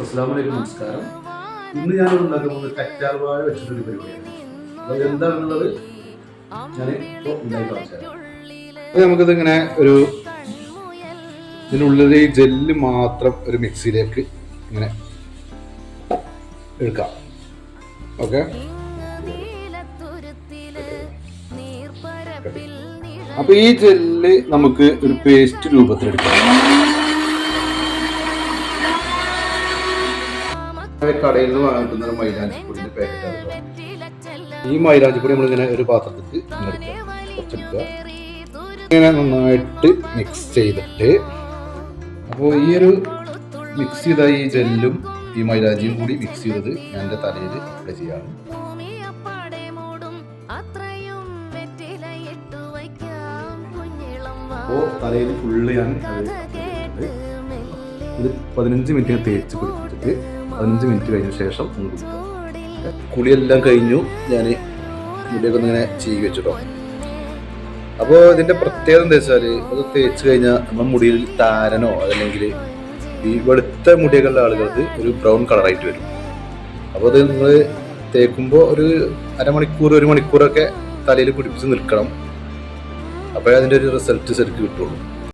അസ്സലാമലൈക്കും നമസ്കാരം. ഇന്ന് ഞാൻ ഉണ്ടാക്കാൻ പോകുന്നത് കറ്റാർ വാഴ വെച്ചിട്ടൊരു പരിപാടിയാണ്. അപ്പോൾ എന്താണെന്നുള്ളത് ഞാൻ ഇപ്പോൾ ഉണ്ടാക്കി കാണിച്ചു നമുക്കിത് ഇങ്ങനെ ഒരു ഇതിനുള്ളിൽ ഈ ജെല്ല് മാത്രം ഒരു മിക്സിയിലേക്ക് ഇങ്ങനെ എടുക്കാം. ഓക്കെ? അപ്പൊ ഈ ജെല്ല് നമുക്ക് ഒരു പേസ്റ്റ് രൂപത്തിലെടുക്കാം. കടയിൽ നിന്ന് വാങ്ങാൻ കിട്ടുന്ന ഒരു മൈലാഞ്ചിപ്പൊടിന്റെ പാക്കറ്റ് ഈ മൈലാഞ്ചിപ്പൊടി നമ്മളിങ്ങനെ ഒരു പാത്രത്തിൽ ഇങ്ങനെ നന്നായിട്ട് മിക്സ് ചെയ്തിട്ട് അപ്പോൾ ഈ ഒരു മിക്സ് ചെയ്ത ഈ ജെല്ലും ഈ മൈലാഞ്ചിയും കൂടി മിക്സ് ചെയ്തത് ഞാൻ എന്റെ തലയിൽ അപ്ലൈ ചെയ്യാണ് തലയിൽ ഫുള്ള് ഞാൻ. ഇത് പതിനഞ്ച് മിനിറ്റ് തേച്ച് പിടിപ്പിച്ചിട്ട് പതിനഞ്ച് മിനിറ്റ് കഴിഞ്ഞ ശേഷം ഒന്ന് കുടിക്കുക കുളിയെല്ലാം കഴിഞ്ഞു. ഞാൻ മുടിയൊക്കെ ഇങ്ങനെ ചെയ്യി വെച്ചിട്ടോ. അപ്പോൾ ഇതിന്റെ പ്രത്യേകത എന്താ വെച്ചാൽ അത് തേച്ച് കഴിഞ്ഞാൽ നമ്മുടെ മുടിയിൽ താരനോ അതല്ലെങ്കിൽ ഈ വെളുത്ത മുടിയൊക്കെയുള്ള ആളുകൾക്ക് ഒരു ബ്രൗൺ കളറായിട്ട് വരും. അപ്പോൾ അത് നിങ്ങൾ തേക്കുമ്പോൾ ഒരു അരമണിക്കൂർ ഒരു മണിക്കൂറൊക്കെ തലയിൽ പിടിപ്പിച്ച് നിൽക്കണം. അപ്പോഴേ അതിന്റെ ഒരു റിസൾട്ട് ശരിക്കും കിട്ടുള്ളൂ.